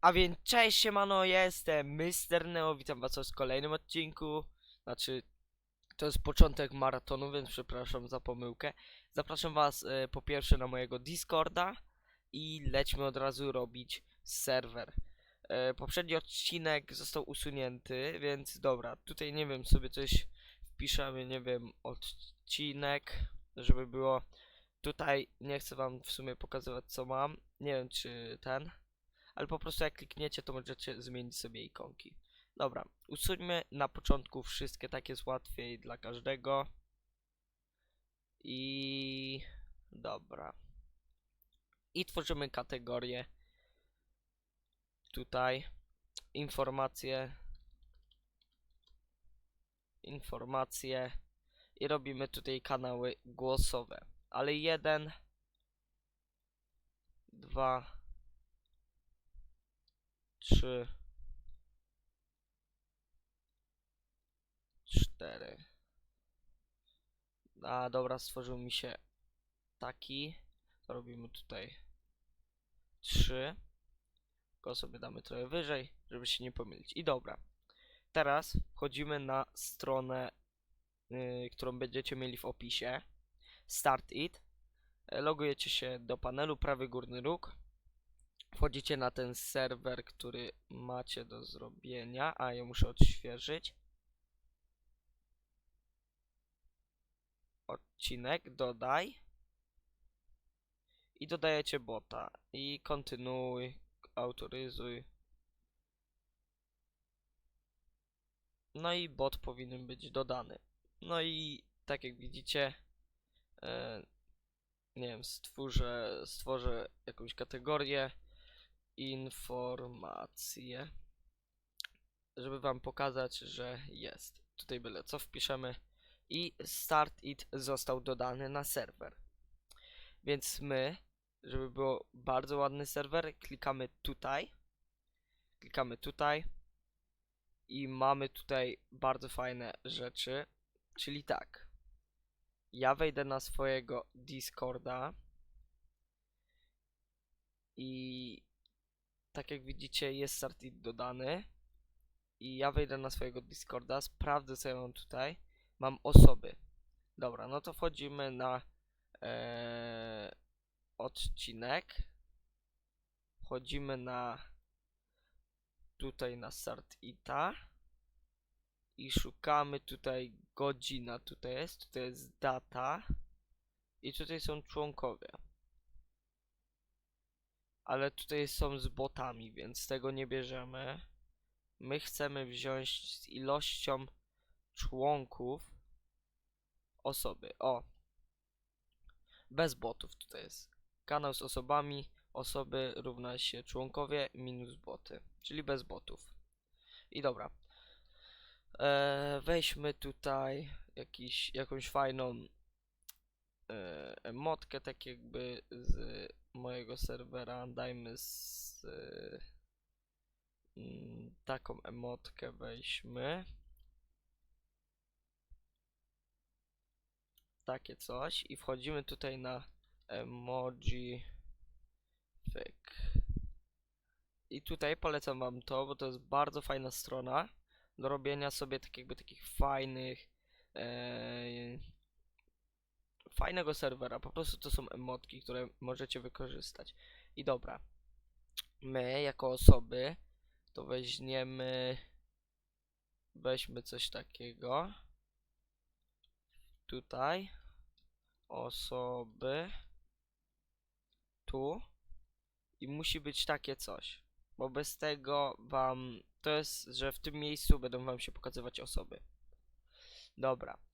A więc cześć siemano, jestem Mr. Neo, witam was w kolejnym odcinku. Znaczy, to jest początek maratonu, więc przepraszam za pomyłkę. Zapraszam was e, po pierwsze na mojego Discorda i lećmy od razu robić serwer. E, poprzedni odcinek został usunięty, więc dobra, tutaj nie wiem, sobie coś wpiszemy, nie wiem, odcinek, żeby było. Tutaj nie chcę wam w sumie pokazywać co mam, nie wiem czy ten ale po prostu jak klikniecie, to możecie zmienić sobie ikonki. Dobra, usuńmy na początku wszystkie, tak jest łatwiej dla każdego. I dobra. I tworzymy kategorię. Tutaj informacje. Informacje. I robimy tutaj kanały głosowe. Ale jeden, dwa, trzy, cztery. A dobra, stworzył mi się taki. To robimy tutaj trzy. Go sobie damy trochę wyżej, żeby się nie pomylić. I dobra. Teraz wchodzimy na stronę, yy, którą będziecie mieli w opisie. Start it. Logujecie się do panelu, prawy górny róg wchodzicie na ten serwer, który macie do zrobienia, a ja muszę odświeżyć. Odcinek, dodaj. I dodajecie bota. I kontynuuj, autoryzuj. No i bot powinien być dodany. No i tak jak widzicie, e, nie wiem, stworzę, stworzę jakąś kategorię informacje, żeby wam pokazać, że jest. Tutaj byle co wpiszemy i start it został dodany na serwer. Więc my, żeby było bardzo ładny serwer, klikamy tutaj, klikamy tutaj i mamy tutaj bardzo fajne rzeczy, czyli tak. Ja wejdę na swojego Discorda i tak jak widzicie jest startit dodany i ja wejdę na swojego Discorda, sprawdzę co ja mam tutaj. Mam osoby. Dobra, no to wchodzimy na e, odcinek. Wchodzimy na tutaj na start ita i szukamy tutaj godzina, tutaj jest, tutaj jest data i tutaj są członkowie ale tutaj są z botami, więc tego nie bierzemy. My chcemy wziąć z ilością członków osoby. O! Bez botów tutaj jest. Kanał z osobami, osoby równa się członkowie minus boty, czyli bez botów. I dobra. Eee, weźmy tutaj jakiś, jakąś fajną emotkę, tak jakby z mojego serwera. Dajmy z e, mm, taką emotkę weźmy. Takie coś i wchodzimy tutaj na emoji fake. I tutaj polecam wam to, bo to jest bardzo fajna strona do robienia sobie tak jakby takich fajnych e, fajnego serwera. Po prostu to są emotki, które możecie wykorzystać. I dobra. My jako osoby to weźmiemy weźmy coś takiego. Tutaj osoby tu i musi być takie coś. Bo bez tego wam to jest, że w tym miejscu będą wam się pokazywać osoby. Dobra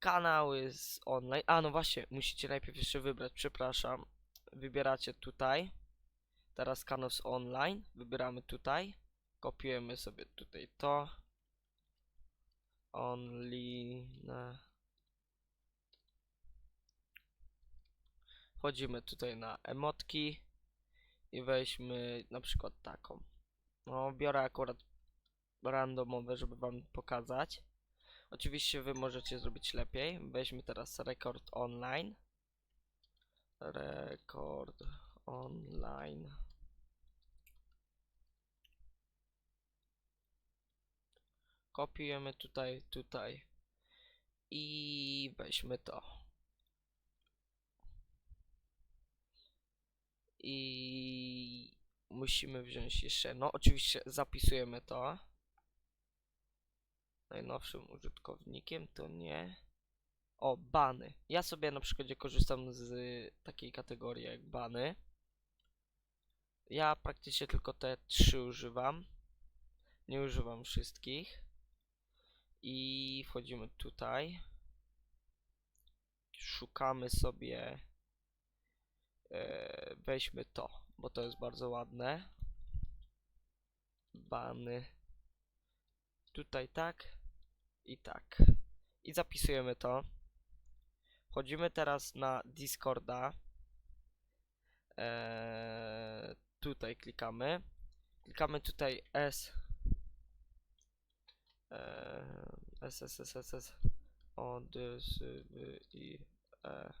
kanały z online. A no właśnie, musicie najpierw jeszcze wybrać, przepraszam. Wybieracie tutaj. Teraz kanał z online. Wybieramy tutaj. Kopiujemy sobie tutaj to. Online. Wchodzimy tutaj na emotki i weźmy na przykład taką. No, biorę akurat randomowe, żeby wam pokazać. Oczywiście wy możecie zrobić lepiej. Weźmy teraz rekord online. Rekord online. Kopiujemy tutaj, tutaj. I weźmy to. I musimy wziąć jeszcze, no oczywiście zapisujemy to. Najnowszym użytkownikiem to nie. O, bany. Ja sobie na przykładzie korzystam z takiej kategorii jak bany. Ja praktycznie tylko te trzy używam. Nie używam wszystkich. I wchodzimy tutaj. Szukamy sobie. E, weźmy to, bo to jest bardzo ładne. Bany. Tutaj tak i tak. I zapisujemy to. Wchodzimy teraz na Discorda. Eee, tutaj klikamy. Klikamy tutaj S. Eee, S, S, S, S, S. O, D, S, W, I, E.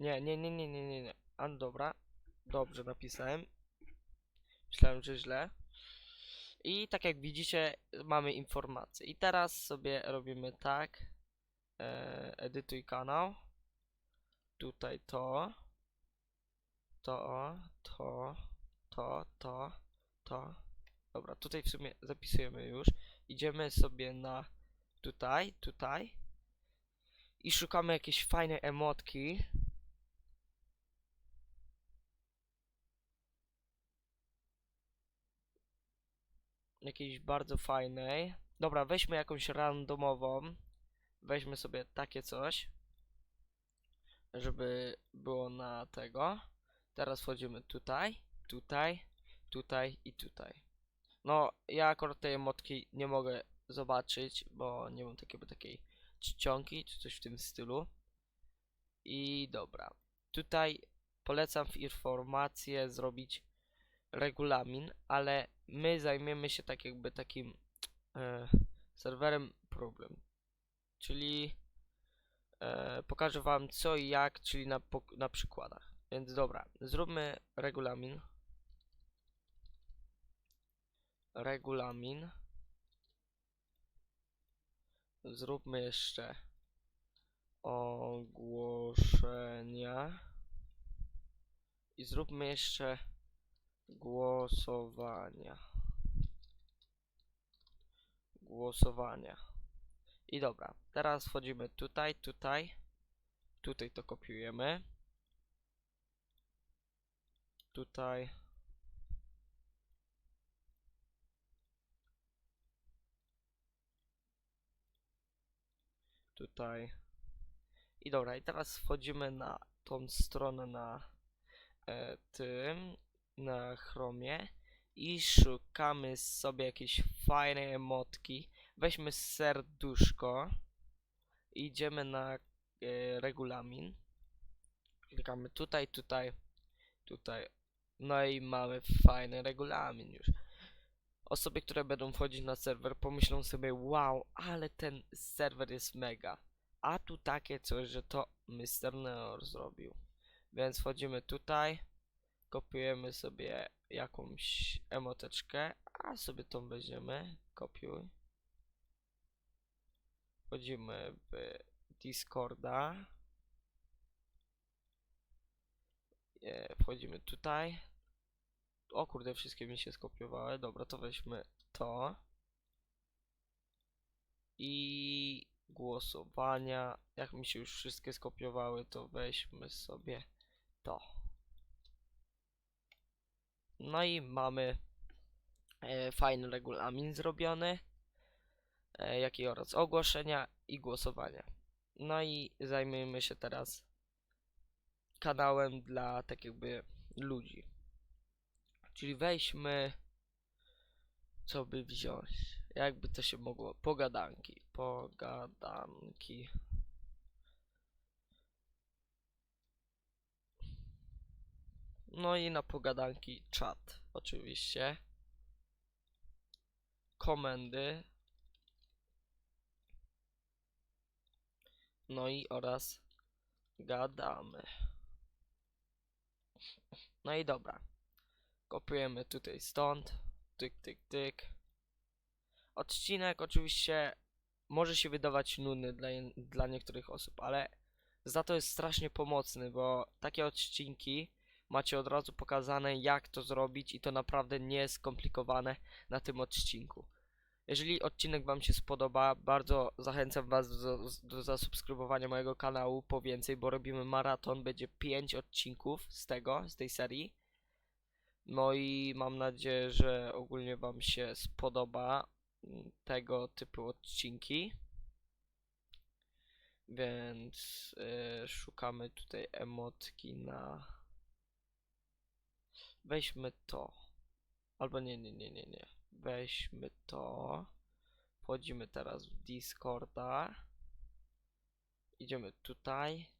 Nie, nie, nie, nie, nie, nie. A, dobra. Dobrze napisałem. Myślałem, że źle. I tak jak widzicie, mamy informacje. I teraz sobie robimy tak. E, edytuj kanał. Tutaj to. To, to, to, to, to. Dobra, tutaj w sumie zapisujemy już. Idziemy sobie na tutaj, tutaj. I szukamy jakiejś fajnej emotki. Jakiejś bardzo fajnej. Dobra, weźmy jakąś randomową. Weźmy sobie takie coś. Żeby było na tego. Teraz wchodzimy tutaj, tutaj, tutaj i tutaj. No, ja akurat tej emotki nie mogę zobaczyć, bo nie mam takiego takiej czcionki, czy coś w tym stylu. I dobra. Tutaj polecam w informację zrobić regulamin, ale my zajmiemy się tak jakby takim e, serwerem problem. Czyli e, pokażę wam co i jak, czyli na, na przykładach. Więc dobra, zróbmy regulamin. Regulamin. Zróbmy jeszcze ogłoszenia. I zróbmy jeszcze głosowania. Głosowania. I dobra, teraz wchodzimy tutaj, tutaj. Tutaj to kopiujemy. Tutaj. Tutaj. I dobra, i teraz wchodzimy na tą stronę na e, tym na Chromie i szukamy sobie jakiejś fajnej emotki. Weźmy serduszko. Idziemy na e, regulamin. Klikamy tutaj, tutaj, tutaj. No i mamy fajny regulamin już. Osoby, które będą wchodzić na serwer pomyślą sobie wow, ale ten serwer jest mega. A tu takie coś, że to Mr. Neor zrobił. Więc wchodzimy tutaj kopiujemy sobie jakąś emoteczkę, a sobie tą weźmiemy, kopiuj. Wchodzimy w Discorda. E, Wchodzimy tutaj. O kurde, wszystkie mi się skopiowały. Dobra, to weźmy to. I głosowania. Jak mi się już wszystkie skopiowały, to weźmy sobie to. No i mamy e, fajny regulamin zrobiony, e, jak i oraz ogłoszenia i głosowania. No i zajmijmy się teraz kanałem dla tak jakby ludzi. Czyli weźmy, co by wziąć, jakby to się mogło, pogadanki, pogadanki. No i na pogadanki czat, oczywiście. Komendy. No i oraz gadamy. No i dobra. Kopiujemy tutaj stąd. tyk, tyk, tyk. Odcinek oczywiście może się wydawać nudny dla, dla niektórych osób, ale za to jest strasznie pomocny, bo takie odcinki macie od razu pokazane jak to zrobić i to naprawdę nie jest skomplikowane na tym odcinku. Jeżeli odcinek Wam się spodoba, bardzo zachęcam Was do, do zasubskrybowania mojego kanału po więcej, bo robimy maraton, będzie 5 odcinków z tego, z tej serii. No i mam nadzieję, że ogólnie Wam się spodoba tego typu odcinki. Więc y, szukamy tutaj emotki na. Weźmy to. Albo nie, nie, nie, nie, nie. Weźmy to. Wchodzimy teraz w Discorda. Idziemy tutaj.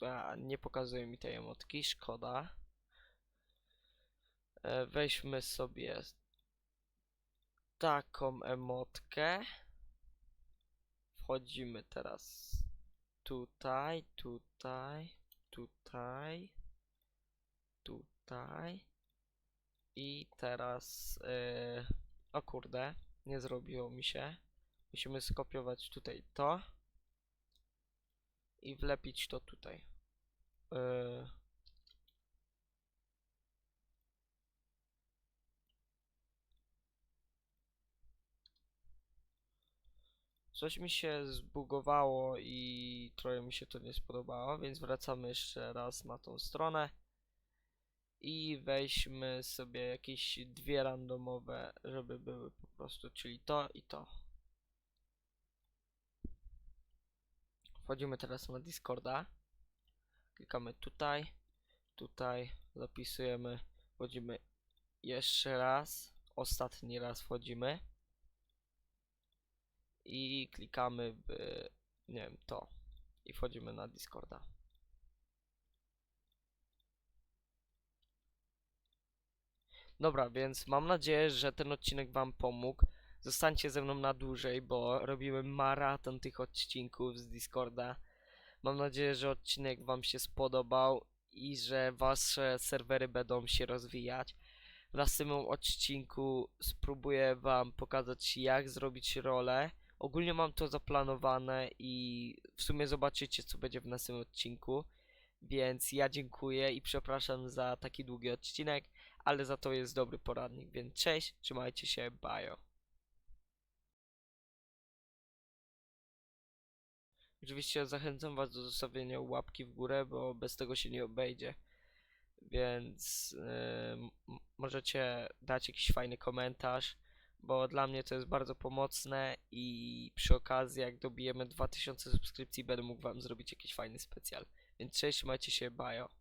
A, nie pokazuje mi tej emotki, szkoda. E, weźmy sobie taką emotkę. Wchodzimy teraz tutaj, tutaj, tutaj, tutaj. I teraz. Yy, o kurde, nie zrobiło mi się. Musimy skopiować tutaj to. I wlepić to tutaj. Yy. Coś mi się zbugowało i trochę mi się to nie spodobało, więc wracamy jeszcze raz na tą stronę. I weźmy sobie jakieś dwie randomowe, żeby były po prostu, czyli to i to. Wchodzimy teraz na Discorda. Klikamy tutaj, tutaj, zapisujemy, wchodzimy jeszcze raz, ostatni raz wchodzimy i klikamy w, nie wiem, to i wchodzimy na Discorda. Dobra, więc mam nadzieję, że ten odcinek Wam pomógł. Zostańcie ze mną na dłużej, bo robimy maraton tych odcinków z Discorda. Mam nadzieję, że odcinek Wam się spodobał i że Wasze serwery będą się rozwijać. W następnym odcinku spróbuję Wam pokazać, jak zrobić rolę. Ogólnie mam to zaplanowane i w sumie zobaczycie, co będzie w następnym odcinku. Więc ja dziękuję i przepraszam za taki długi odcinek, ale za to jest dobry poradnik. Więc cześć, trzymajcie się, bajo. Oczywiście zachęcam Was do zostawienia łapki w górę, bo bez tego się nie obejdzie. Więc yy, możecie dać jakiś fajny komentarz, bo dla mnie to jest bardzo pomocne i przy okazji jak dobijemy 2000 subskrypcji będę mógł Wam zrobić jakiś fajny specjal. Więc cześć, trzymajcie się, bajo.